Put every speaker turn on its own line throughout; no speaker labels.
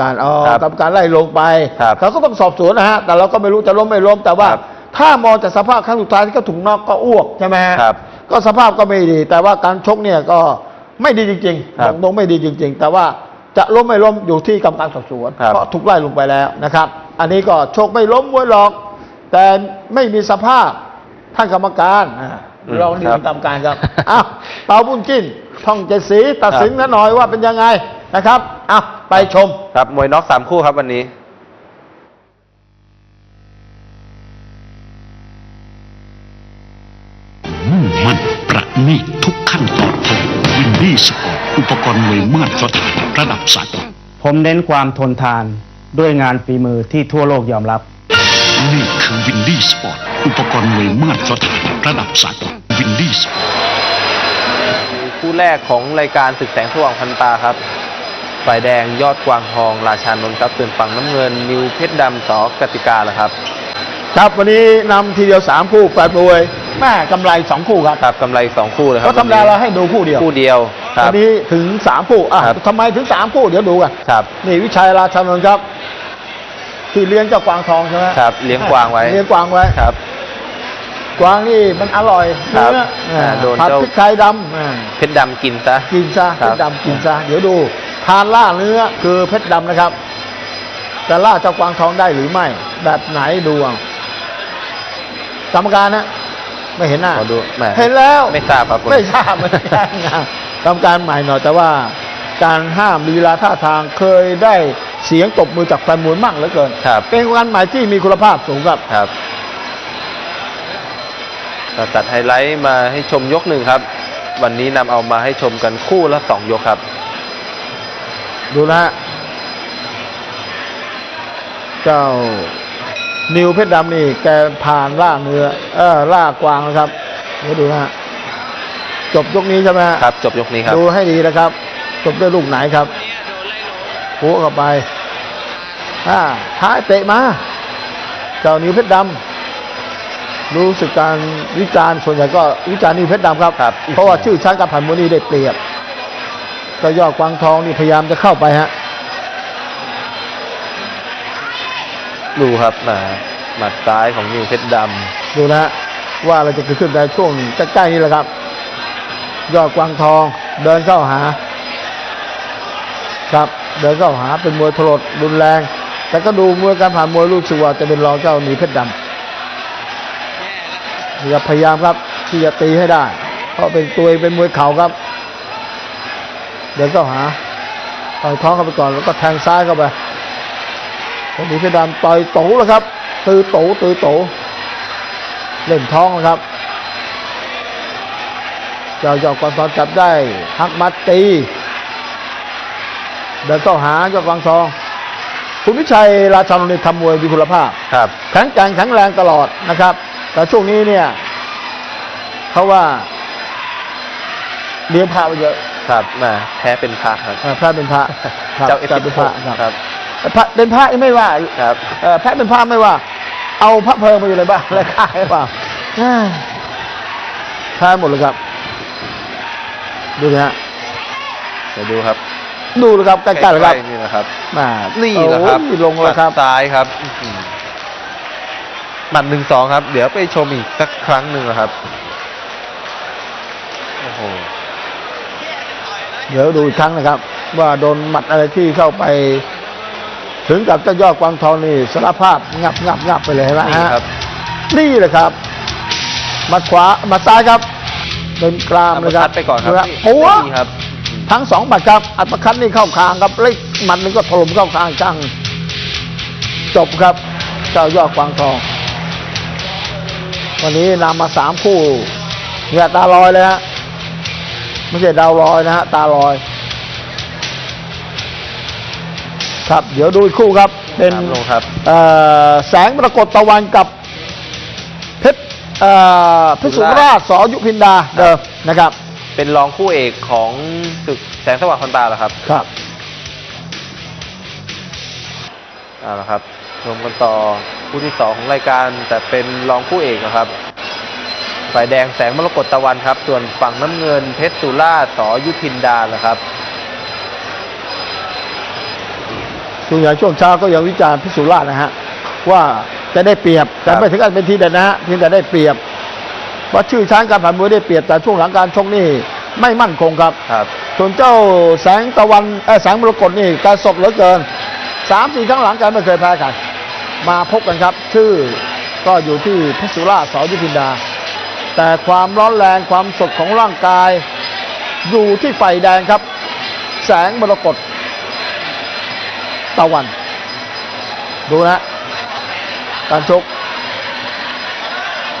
การอ๋อ
ครับ
กรรมการไล่ลงไป
ครับ
เขาก็ต้องสอบสวนนะฮะแต่เราก็ไม่รู้จะล้มไม่ล้มแต่ว่า
ครับ
ถ้ามองจากสภาพครั้งสุดท้ายที่เขาถูกนอกก็อ้วกใช่ไหมฮะ
ครับ
ก็สภาพก็ไม่ดี แต่ว่าการชกเนี่ยก็ไม่ดีจริง
ครับ
ๆตรงๆไม่ดีจริง ๆ แต่ว่าจะล้มไม่ล้มอยู่ที่กรรมการสอบสวน
ครับ
เพราะถูกไล่ลงไปแล้วนะครับ อันนี้ก็ชกไม่ล้มมวยหรอก แต่ไม่มีสภาพท่านกรรมการอ่า
อืม
เรานี่
ครับ
เป็นกรรมการครับอ้าวเปาบุญจิ้นท่องเจ็ดสีตัดสิน
ครับ
กันหน่อยว่าเป็นยังไงนะครับอ้าว ไปชม
ครับมวยน็อกสามคู่ครับวันนี้
มุ่งมั่นประณีตทุกขั้นตอนของวินดี้สปอร์ตอุปกรณ์มวยมาตรฐานระดับสากล
ผมเน้นความทนทานด้วยงานฝีมือที่ทั่วโลกยอมรับ
นี่คือวินดี้สปอร์ตอุปกรณ์มวยมาตรฐานระดับสากลวินดี้สปอร์ต
คู่แรกของรายการศึกแสงสว่างพันตาครับ ฝ่ายแดงยอดกวางทอง ราชานนท์ครับส่วนฝั่งน้ำเงิน นิวเพชรดำสอกติกาแล้วครับ
ครับวันนี้นำทีเดียวสามคู่แปดมวยแม่กำไรสองคู่ครับ
ครับกำไรสองคู่เลยครั
เพ
บ
ราะธรรมดาเราให้ดูคู่เดียว
คู่เดียวครั
วั
บ
นนี้ถึงสามคู่อะ
ครับ
ทำไมถึงสามคู่เดี๋ยวดูกัน
ครับ
นี่วิชัยราชานนท์ครับที่เลี้ยงเจ้ากวางทองใช่ไหม
ครับเลี้ยงกวางไว้
เลี้ยงกวางไว้
ครับ
กวางนี่มันอร่อย
ครับ
เนื้อ
อ่า
อ่า
โดน
ผัด
เจ้า
พริกไทยดำอ่า
เพชรดำกินซะ
กินซะ
ครั
เพ
บ
ชรดำกินซะเดี๋ยวดู ทานล่าเนื้อคือเพชรดำนะครับ จะล่าเจ้ากวางทองได้หรือไม่ แบบไหนดูเอากรรมการนะไม่เห็นหน้า
ขอดูแหม
เห็นแล้ว
ไม่ทราบครับ
ไม่ทราบไม่ทราบนะกรรมการใหม่หน่อยแต่ว่า การห้ามลีลาท่าทางเคยได้เสียงตบมือจากแฟนมวยมากเหลือเกิน
ครับ
เป็นการใหม่ที่มีคุณภาพสูงครับ
ครับก็ตัดไฮไลท์มาให้ชมยกหนึ่งครับ วันนี้นำเอามาให้ชมกันคู่ละสองยกครับ
ดูนะฮะเจ้านิวเพชรดำนี่แกผ่านล่าเนื้อเออล่ากวางนะครับเดี๋ยวดูนะฮะจบยกนี้ใช่ไหมฮะ
ครับ จบยกนี้ครับ
ดูให้ดีนะครับ จบด้วยลูกไหนครับหัวเข้าไปอ่าท้ายเตะมาเจ้านิวเพชรดำรู้สึกการวิจารณ์ส่วนใหญ่ก็วิจารณ์นิวเพชรดำครับ
ครับ
เพราะว่าชื่อชั้นกับผ่านมวยนี่ได้เปรียบ ก็ยอดกวางทองนี่พยายามจะเข้าไปฮะ
ดูครับมาหมัดซ้ายของนิวเพชรด
ดูนะฮะว่าอะไรจะเกิดขึ้นในช่วงใกล้ๆนี้แหละครับ ยอดกวางทองเดินเข้าหา ครับเดินเข้าหาเป็นมวยทรดรุนแรง แต่ก็ดูมวยการผ่านมวยรู้สึกว่าจะเป็นรองเจ้าหนีเพชรดำอย่าพยายามครับที่จะตีให้ได้ เพราะเป็นตัวเองเป็นมวยเข่าครับ เดินเข้าหาต่อยท้องเข้าไปก่อนแล้วก็แทงซ้ายเข้าไปคนหนีเพชรดำต่อยโตแล้วครับ ตือโตตือโตเล่นท้องนะครับเจ้าเจ้ากวางทองจับได้หักมัดตี เดินเข้าหาเจ้ากวางทอง คุณวิชัยราชานนท์นี่ทำมวยมีคุณภาพำ
ครับ
แข็งแกร่งแข็งแรงตลอดนะครับ แต่ช่วงนี้เนี่ยเขาว่าเลี้ยงพระไปเยอะ
ครับมาแพ้เป็นพระครับ
เอ่อพระเป็นพระครับ
เจ้าเอฟ
พระเป็นพระ
ครับ
ครับพระเป็นพระไม่ว่า
ครับ
เอ่อแพะเป็นพระไม่ว่า เอาพระเพลิงมาอยู่ในบ้านแล้วฆ่าหรือเปล่าอ่าฆ่าหมดเลยครับ ดูนะฮะ
เดี๋ยวดูครับ
ดูเลยครับใกล้ๆเลยครับ
ๆนี่นะครับ
มา
นี่แหละครับ
โอ้ยลงแล้วครับ
หมัดซ้ายครับอื้อหือหมัดหนึ่งสองครับ เดี๋ยวไปชมอีกสักครั้งหนึ่งนะครับ โอ้โห
เดี๋ยวดูอีกครั้งนะครับ ว่าโดนหมัดอะไรที่เข้าไป ถึงกับเจ้ายอดกวางทองนี่สารภาพงับงับงับไปเลยนะ
นี่
ฮะ
ครับ
นี่แหละครับหมัดขวาหมัดซ้ายครับเป็นกราม
อัป
เลย
เปอ
ค
ร์
รั
คั
บ
ดไปก่อนครับ
นะ
นี่
ปัว
นี่ครับ
ทั้งสองหมัดครับ อัปคัตนี่เข้าคางครับเล็กหมัดหนึงก็ถล่มเข้าคางจังจบครับ เจ้ายอดกวางทอง วันนี้นำมาสามคู่เนี่ยตาลอยเลยฮะ ไม่ใช่ดาวลอยนะฮะตาลอย ครับ เดี๋ยวดูอีกคู่ครับ เป็น
ตามลงครับ
เอ่อแสงปรากฏตะวันกับเพชรเอ่อเพชรสุราษฎร์สอยุพินดาเดิมนะครับ
เป็นรองคู่เอกของศึกแสงสว่างคอนตาเหรอครับ
ครับ
เอาละครับชมกันต่อคู่ที่สองของรายการแต่เป็นรองคู่เอกนะครับ ฝ่ายแดงแสงมรกตตะวันครับ ส่วนฝั่งน้ำเงินเพชรสุราษฎร์สอยุพินดาเหรอครับ
ช่วงใหญ่ช่วงเช้าก็ยังวิจารณ์พิสุราชนะฮะว่าจะได้เปรียบแต่ไม่ถึงกับเป็นทีเด็ดนะฮะเพียงแต่ได้เปรียบเพราะชื่อช้างการผ่านมวยได้เปรียบแต่ช่วงหลังการชกนี่ไม่มั่นคงครับ
ครับ
ส่วนเจ้าแสงตะวันเออแสงมรกตนี่การสดเหลือเกินสามสี่ครั้งหลังการไม่เคยแพ้ใครมาพบกันครับ ชื่อก็อยู่ที่เพชรสุราษฎร์สอยุพินดา แต่ความร้อนแรงความสดของร่างกาย อยู่ที่ไฟแดงครับ แสงมรกตตะวัน ดูนะการชก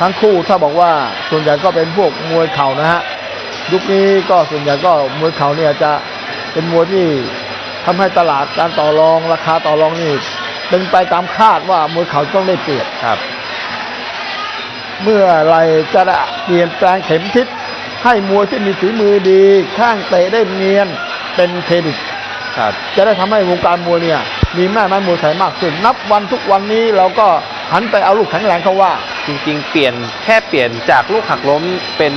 ทั้งคู่ถ้าบอกว่าส่วนใหญ่ก็เป็นพวกมวยเข่านะฮะยุคนี้ก็ส่วนใหญ่ก็มวยเข่าเนี่ยจะเป็นมวยที่ทำให้ตลาดการต่อรองราคาต่อรองนี่เป็นไปตามคาดว่ามวยเข่าต้องได้เปรียบ
ครับ
เมื่อไรจะได้เปลี่ยนแปลงเข็มทิศให้มวยที่มีฝีมือดี ข้างเตะได้เนียนเป็นเครดิต
ครับ
จะได้ทำให้วงการมวยเนี่ย มีแม่ไม้มวยไทยมากขึ้น นับวันทุกวันนี้เราก็หันไปเอาลูกแข็งแรงเขาว่า
จริง ๆ เปลี่ยนแค่เปลี่ยนจากลูกหักล้มเป็น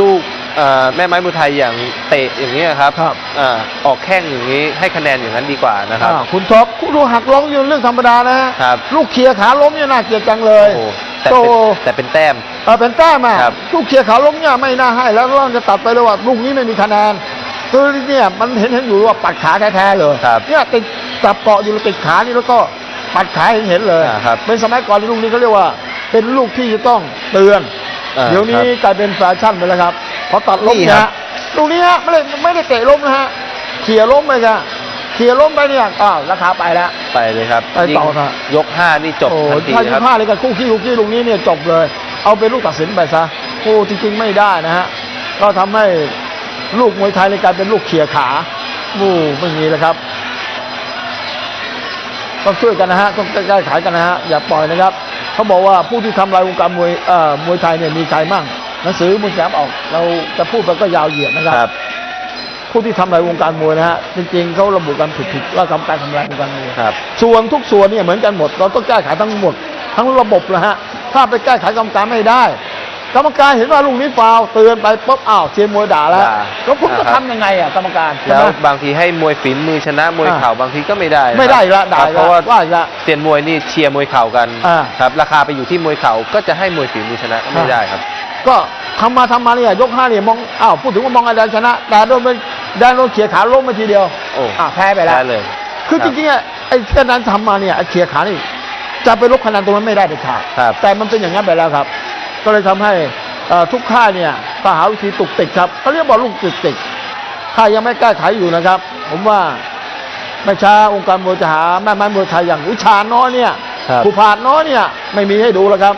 ลูกเอ่อแม่ไม้มวยไทยอย่างเตะอย่างนี้ยครับ
ครับ
อ่าออกแข้งอย่างนี้ให้คะแนนอย่างนั้นดีกว่านะครับ
อ่าคุณท็อปคุณลูกหักล้มอยู่เรื่องธรรมดานะฮะ
ครับ
ลูกเคลียร์ขาล้มเนี่ยน่าเกลียดจังเลย
โอ้โห แต่
โต
เป็นแต่เป็นแต้ม
เออเป็นแต้มอะ
ครับ
ลูกเคลียร์ขาล้มเนี่ยไม่น่าให้ แล้วเราจะตัดไปเลยว่าลูกนี้ไม่มีคะแนนคือเนี่ยมันเห็นเห็นอยู่ว่าปัดขาแท้ๆเลย
ครับ
เนี่ยติดจับเกาะอยู่แล้วติดขานี่แล้วก็ปัดขาเห็นเห็นเลย
อ่าครับ
เป็นสมัยก่อนลูกนี้เขาเรียกว่า เป็นลูกที่จะต้องเตือน
อ่า
เดี๋ยวนี้
ครับ
กลายเป็นแฟชั่นไปแล้วครับพอตัดล้ม
นี่
เนี่ย
ครั
ฮะ
บ
ลูกนี้ฮะไม่ได้ไม่ได้เตะล้มนะฮะเขี่ยล้มไปจ้ะเขี่ยล้มไปเนี่ยอ้าวราคาไปแล้ว
ไปเลยครับ
ไปต่อ
ยิ่ง
ครับ
ยกห้านี่จบ
โอ้
ทันที
ถ้า
ค
ยี่
รับ
ห้าเลยกับคู่ขี้คู่ขี้ลูกนี้เนี่ยจบเลย เอาเป็นลูกตัดสินไปซะโอ้จริงๆไม่ได้นะฮะก็ทำให้ลูกมวยไทยเลยกลายเป็นลูกเขี่ยขาโอ้ไม่มีแล้วครับต้องช่วยกันนะฮะต้องแก้ไขกันนะฮะอย่าปล่อยนะครับเขาบอกว่าผู้ที่ทำลายวงการมวยเอ่อมวยไทยเนี่ยมีใครมั่งหนังสือมุนแสมออก เราจะพูดไปก็ยาวเหยียดนะครับ
ครับ
ผู้ที่ทำลายวงการมวยนะฮะจริงๆเขาระบุกันผิดๆว่าทำการทำลายวงการมวย
ครับ
ส่วนทุกส่วนเนี่ยเหมือนกันหมด เราต้องแก้ไขทั้งหมด ทั้งระบบนะฮะถ้าไปแก้ไขกรรมการไม่ได้ กรรมการเห็นว่าลูกนี้ฟาวล์เตือนไปปุ๊บอ้าวเชียร์มวยด่าแล้ว
ด่า
แล้วผมจะ
นะครับ
ทำยังไงอะกรรมการใช่
แล้
ไห
ว
ม
บางทีให้มวยฝีมือชนะมวย
อ่า
เข่าบางทีก็ไม่ได้นะครับ
ไม่ได้อีกแล้วด่า
ครับ
อีก
เพ
แล้ว
ราะว่า
ว่าอีกแล้ว
เซียนมวยนี่เชียร์มวยเข่ากัน
อ่า
ครับราคาไปอยู่ที่มวยเข่าก็จะให้มวยฝีมือชนะก็ไม่ได้ครับ
ก็ทำมาทำมาเนี่ยยกห้าเนี่ยมองอ้าวพูดถึงว่ามองอาจารย์ชนะ แต่โดนเป็น แดนโดนเขี่ยขาล้มไปทีเดียว
โอ้
อะแพ้ไปแล้ว
ได้เลย
คือจริงๆอะไอ้คะแนนทำมาเนี่ยไอ้เขี่ยขานี่จะไปลบคะแนนตรงนั้นไม่ได้เด็ดขาด
ครับ
แต่มันเป็นอย่างนั้นไปแล้วครับ ก็เลยทำให้เอ่อทุกค่ายเนี่ยก็หาวิธีตุกติกครับเขาเรียกว่าลูกตุกติกถ้ายังไม่แก้ไขอยู่นะครับ ผมว่าไม่ช้าองค์การมวยจะหาแม่ไม้มวยไทยอย่างวิชาน้อยเนี่ย
ครับ
ผู้ผาดน้อยเนี่ยไม่มีให้ดูแล้วครับ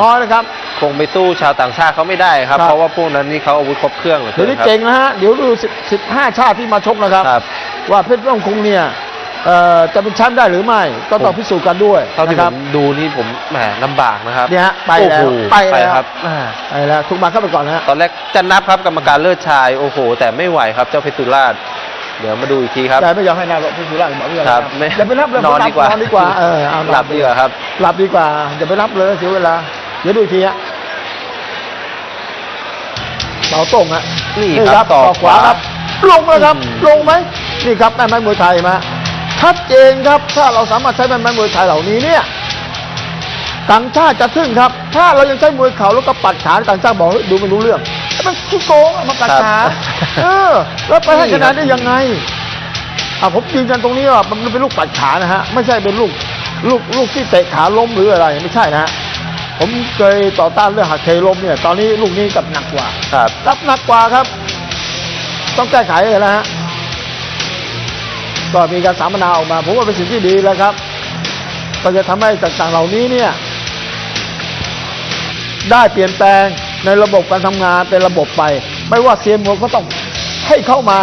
น้อยนะครับ
คงไปสู้ชาวต่างชาติเขาไม่ได้ครับ
ครับ
เพราะว่าพวกนั้นนี่เขาอาวุธครบเครื่องเหลือ
เดี๋ยว
เกิ
นี้
นครับ
เก่งนะฮะ เดี๋ยวดูสิบสิบห้าชาติที่มาชกนะครับ
ครับ
ว่าเพชรร่องคงเนี่ยเอ่อจะเป็นแชมป์ได้หรือไม่ ก็ต้องพิสูจน์กันด้วย
เท่าที่
นะ
ผ
ครับ
มดูนี่ผมแหมลำบากนะครับ
เนี่ยฮะไปแล้ว
โอ้โห
ไป
ไป
แล้ว
ครับ
อ่าไปแล้วทุกมาเข้าไปก่อนนะฮะ
ตอนแรกจะนับครับกรรมการเลิศชายโอ้โห แต่ไม่ไหวครับเจ้าเพชรสุราช เดี๋ยวมาดูอีกทีครับ
แต่ไม่ยอมให้นายบอกพิสูจน์ร่างบอกไม่ยอม
ครับ
ไม่อย่าไปรับเลย
นอนดีกว่า น
อนดีกว่าเออเอา
หลับดีกว่าครับ
หลับดีกว่าอย่าไปรับเลยเสียเวลาเดี๋ยวดูอีกทีฮะ เบาโต้งฮะ
นี่ครับ
ต่
ต่
อ
อ
ขวาครับ ลงแล้วครับ
อืม
ลงไหมนี่ครับแม่ไม้มวยไทยมาชัดเจนครับ ถ้าเราสามารถใช้แม่ไม้มวยไทยเหล่านี้เนี่ยต่างชาติจะทึ่งครับ ถ้าเรายังใช้มวยเข่าแล้วก็ปัดขาต่างชาติบอกเฮ้ยดูไม่รู้เรื่องมันขี้โกงอะมาปัดขา
ครับ
เออแล้วไปให้คะแนนได้ยังไงอะผมยืนยันตรงนี้ว่ามันเป็นลูกปัดขานะฮะไม่ใช่เป็นลูกลูกลูกที่เตะขาล้มหรืออะไรไม่ใช่นะฮะ ผมเคยต่อต้านเรื่องหักเทล้มเนี่ย ตอนนี้ลูกนี้กลับหนักกว่า
ครับ
รับหนักกว่าครับ ต้องแก้ไขเลยนะฮะก็มีการสัมมนาออกมาผมว่าเป็นสิ่งที่ดีแล้วครับก็จะทำให้ต่างๆเหล่านี้เนี่ย ได้เปลี่ยนแปลงในระบบการทำงานเป็นระบบไป ไม่ว่าเซียนมวยก็ต้องให้เข้ามา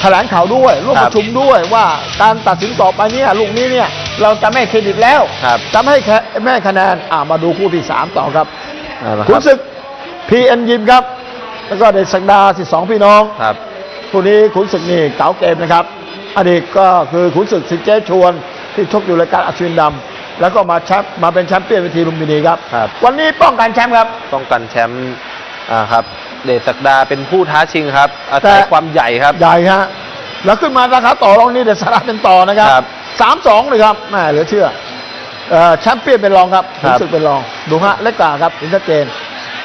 แถลงข่าวด้วยร่วม
ค
ป
รับ
ระชุมด้วยว่าการตัดสินต่อไปเนี่ยลูกนี้เนี่ย เราจะไม่ให้เครดิตแล้ว
ครับ
จะไม่ให้แค่ไม่ให้คะแนนอ่ามาดูคู่ที่สามต่อครับ
เอาละค
ขุน
รับ
ศึกพีเอ็นยิมครับ แล้วก็เดชสักดาที่สองพี่น้อง
ครับ
คู่นี้ขุนศึกนี่เก๋าเกมนะครับอดีตก็คือขุนศึกสิงเจชวน ที่ชกอยู่รายการอัศวินดำแล้วก็มาแชมป์มาเป็นแชมป์เปี้ยนเวทีลุมพินีครับ
ครับ
วันนี้ป้องกันแชมป์ครับ
ป้องกันแชมป์อ่าครับเดชศักดาเป็นผู้ท้าชิงครับอาศัย
แต่
ความใหญ่ครับ
ใหญ่ฮะแล้วขึ้นมาราคาต่อรองนี่เดชสาราเป็นต่อนะครับ
ครับ
สามสองเลยครับแม่เหลือเชื่อเอ่อแชมเปี้ยนเป็นรองครับ
ครับ
รู้สึกเป็นรอง ดูฮะเล็กกว่าครับเห็นชัดเจน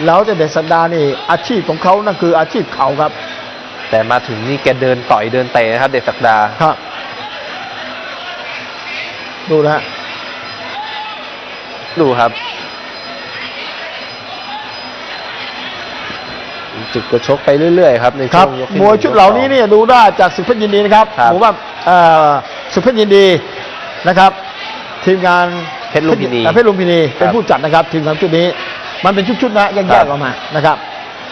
แล้วจะเดชสันดานี่อาชีพของเขานั่นคืออาชีพเขาครับ
แต่มาถึงนี่แกเดินต่อยเดินเตะนะครับ เด็ดสักดา
ครับ ดูนะฮะ
ดูครับ จุดกระชกไปเรื่อยๆครับใน
ค
ช่
รั
ว
บ
งยกที่
มวยชุดเหล่านี้
ยกสอง
เนี่ยดูได้จากสุพรรณยินดีนะครับ
ครับ
ผมว่า เอ่อสุพรรณยินดีนะครับ ทีมงาน
เพชรลุมพินี
เอ่อเพชรลุมพินีเป็น
ครับ
ผู้จัดนะครับ ทีมงานชุดนี้ มันเป็นชุดๆนะแย
ครั
ก
บ
ๆออกมานะครับ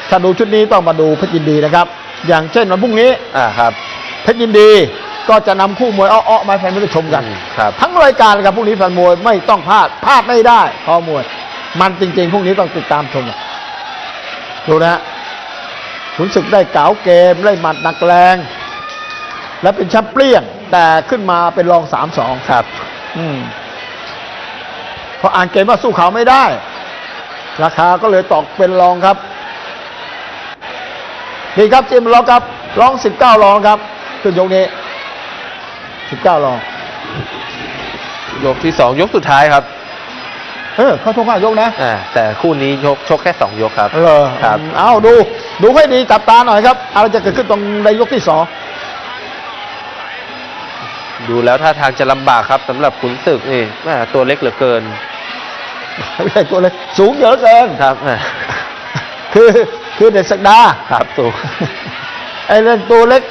ถ้าดูชุดนี้ต้องมาดูเพชรยินดีนะครับ อย่างเช่นวันพรุ่งนี้
อ่าครับ
เพชรยินดีก็จะนำคู่มวยอ้อๆมาให้แฟนมวยได้ชมกัน
อืมครับ
ทั้งรายการเลยครับพรุ่งนี้แฟนมวยไม่ต้องพลาดพลาดไม่ได้คอมวย มันจริงๆพรุ่งนี้ต้องติดตามชมดูนะฮะขุนศึกได้เก๋าเกมได้หมัดหนักแรง และเป็นแชมป์เปี้ยน แต่ขึ้นมาเป็นรองสามสอง
ครับ
อืมเพราะอ่านเกมว่าสู้เขาไม่ได้ ราคาก็เลยตกเป็นรองครับนี่ครับเจมส์รองครับรองสิบเก้ารองครับขึ้นยกนี้สิบเก้ารอง
ยกที่สองยกสุดท้ายครับ
เออเขาชกห้ายกนะ
อ่าแต่คู่นี้ยกชกแค่สองยกครับ
เหรอ
ครับ
เอาดู ดูให้ดีจับตาหน่อยครับ อะไรจะเกิดขึ้นตรงในยกที่สอง
ดูแล้วท่าทางจะลำบากครับสำหรับขุนศึกนี่แม่ตัวเล็กเหลือเกิน
ไม่ใช่ตัวเลยสูงเยอะเกิน
ครับอ่า
คือคือเด็ดสักดา
ครับสูง
ไอ้เรื่องตัวเล็ก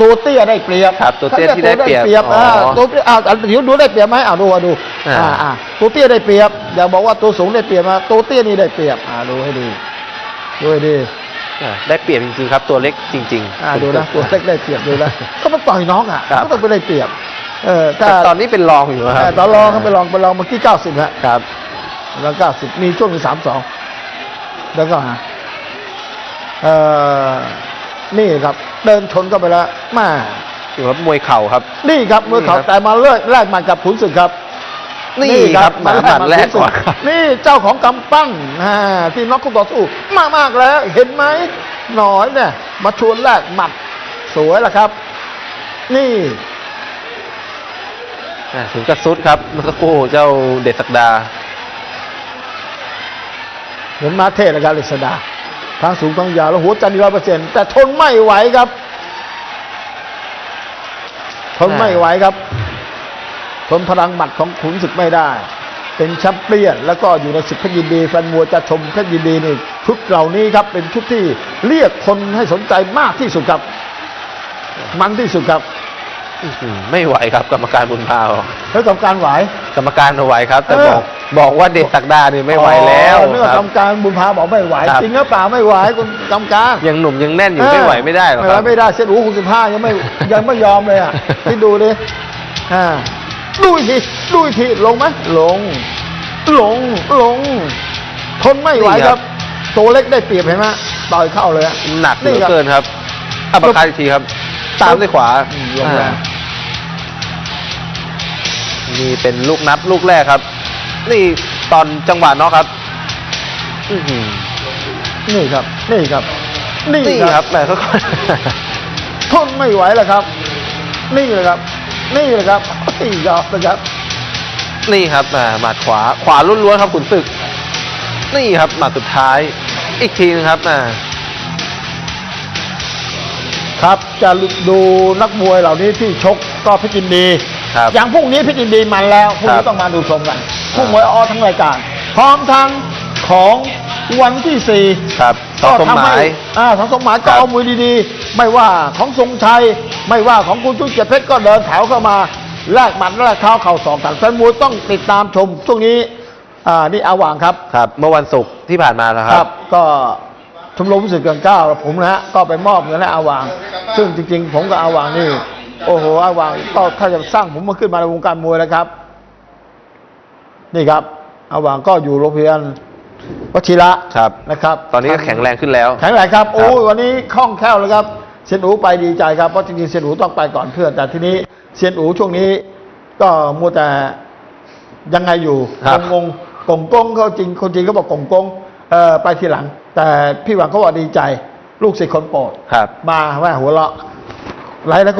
ตัวเตี้ยได้เปรียบ
ครับตัวเตี้ยที่ได้เปรียบ
ขารีก
อ๋อ
อ่าตัวเตี้ยอ่าเดี๋ยวดูได้เปรียบไหมอ่าดูอะดู
อ่า
อ่าอ่าตัวเตี้ยได้เปรียบอย่าบอกว่าตัวสูงได้เปรียบนะตัวเตี้ยนี่ได้เปรียบอ่าดูให้ดีดูให้ดี
อ่าได้เปรียบจริงๆครับตัวเล็กจริงๆ
อ่าดูนะตัวเล็กได้เปรียบดูนะก็มันต่อยน้องอะ
ครับ
ก็ต้องไปได้เปรียบ เออถ้า
แต่ตอนนี้เป็นรองอยู่ค
แต่
รับ
ตอนรองเขาไปลองไปลองเมื่อกี้เก้าสิบฮะ
ครับ
แล้วเก้าสิบมีช่วงหนึ่งสามสองแล้วก็หาเอ่อนี่ครับ เดินชนเข้าไปแล้วมา
อยู่ครับมวยเข่าครับ
นี่ครับเมื่อเขา
นี่ครับ
แต่มาเลิกแรกมากับขุนศึกครับ
นี่ครับหมาหมัดแรกก่อน
ขุ
ครับ
นี่เจ้าของกำปั้นอ่าที่น็อกคู่ต่อสู้มากมากๆแล้ว เห็นไหมหน่อยเนี่ย มาชวนแรกหมัดสวยละครับ นี่
อ่า ถึงกระซุดครับเมื่อสักครู่เจ้าเดชศักดา
เห็นมาเทศนะครับฤษดาทางสูงทางยาวแล้วหัวใจดีร้อยเปอร์เซ็นต์แต่ทนไม่ไหวครับทนไม่ไหวครับทนพลังหมัดของขุนศึกไม่ได้ เป็นแชมเปี้ยน แล้วก็อยู่ในศึกเพชรยินดีแฟนมวยจะชมเพชรยินดีนี่ชุดเหล่านี้ครับ เป็นชุดที่เรียกคนให้สนใจมากที่สุดครับ มันที่สุดครับ
ไม่ไหวครับกรรมการบุญพาว
แล้วกรรมการไหว
กรรมการเอาไหวครับ แต่
เออ
บอกบอกว่าเดชศักดานี่ไม่ไหวแล้ว
อ๋อเนื่อง
ค
กร
รับ
รมการบุญพาบอกไม่ไหว
ครับ
จริงหรือเปล่าไม่ไหวคุณกรรมการ
ยังหนุ่มยังแน่นอยู่ไม่ไหวไม่ได้หรอก
ไม่
ค
ไหว
รับ
ไม่ได้เซตหูหกสิบห้ายังไม่ยังไม่ยอมเลยอะที่ดูดิอ่าดูอีกทีดูอีกทีลงไหมลง ลงลงทนไม่ไหว
นี่
ค
ครั
รับ
บ
ตัวเล็กได้เปรียบเห็นไหมต่อยเข้าเลยอะ
หนักเหลือ
ครับ
เกินครับอัปคัดอีกทีครับ ตามด้วยขวา
อืมลงแรง
อ่านี่เป็นลูกนับลูกแรกครับ นี่ตอนจังหวะน็อกครับ อื้อหือ
นี่ครับ นี่ครับ นี่
นี่
ค
ค
รั
รับบแหมค่อย
ทนไม่ไหวแล้วครับ นี่เลยครับ นี่เลยครับนี่ยอมนะครับ
ๆนี่ครับอ่าหมัดขวาขวาล้วนๆครับขุนศึก นี่ครับหมัดสุดท้าย อีกทีนึงครับอ่า
ครับจะดูนักมวยเหล่านี้ที่ชกก็เพชรยินดี
ครับ
อย่างพรุ่งนี้เพชรยินดีมันแล้วพรุ่ง
ค
นี้
รับ
ต้องมาดูชมกันคู่มวยออทั้งรายการ พร้อมทั้งของวันที่สี่
ครับสองสมหมาย
อ่าสองสมหมาย
ค
ก็
รับ
เอามวยดีๆ ไม่ว่าของทรงชัย ไม่ว่าของคุณชุนเกียรติเพชรก็เดินแถวเข้ามาแลกหมัดแลกเท้าเข่าสองกันแฟนมวยต้องติดตามชมช่วงนี้อ่านี่อาหว่างครับ
ครับ เมื่อวันศุกร์ที่ผ่านมาแล้วค
ค
รั
รับบก็ ชมรมผู้สื่อเกินเกล้าผมนะฮะก็ไปมอบเงินให้อาวาง ซึ่งจริงๆ ผมกับอาวางนี่ โอ้โหอาวางก็ถ้าจะสร้างผมมาขึ้นมาในวงการมวยแล้วครับ นี่ครับอาวางก็อยู่โรงพยาบาลวชิระ
ครับ
นะครับ
ตอนนี้ก็แข็งแรงขึ้นแล้ว
แข็งแรงครับ โอ้ยวันนี้คล่องแคล่วเลยครับเซียนอูไปดีใจครับเพราะจริงๆเซียนอูต้องไปก่อนเพื่อน แต่ทีนี้เซียนอูช่วงนี้ก็มัวแต่ยังไงอยู่
ครับ
งงๆกงกงเขาจริงคนจริงเขาบอกกงกงเอ่อไปทีหลัง แต่พี่หวังเขาบอกดีใจ ลูกศิษย์คนโปรด
ครับ
มาแม่หัวเราะไรแล้วก็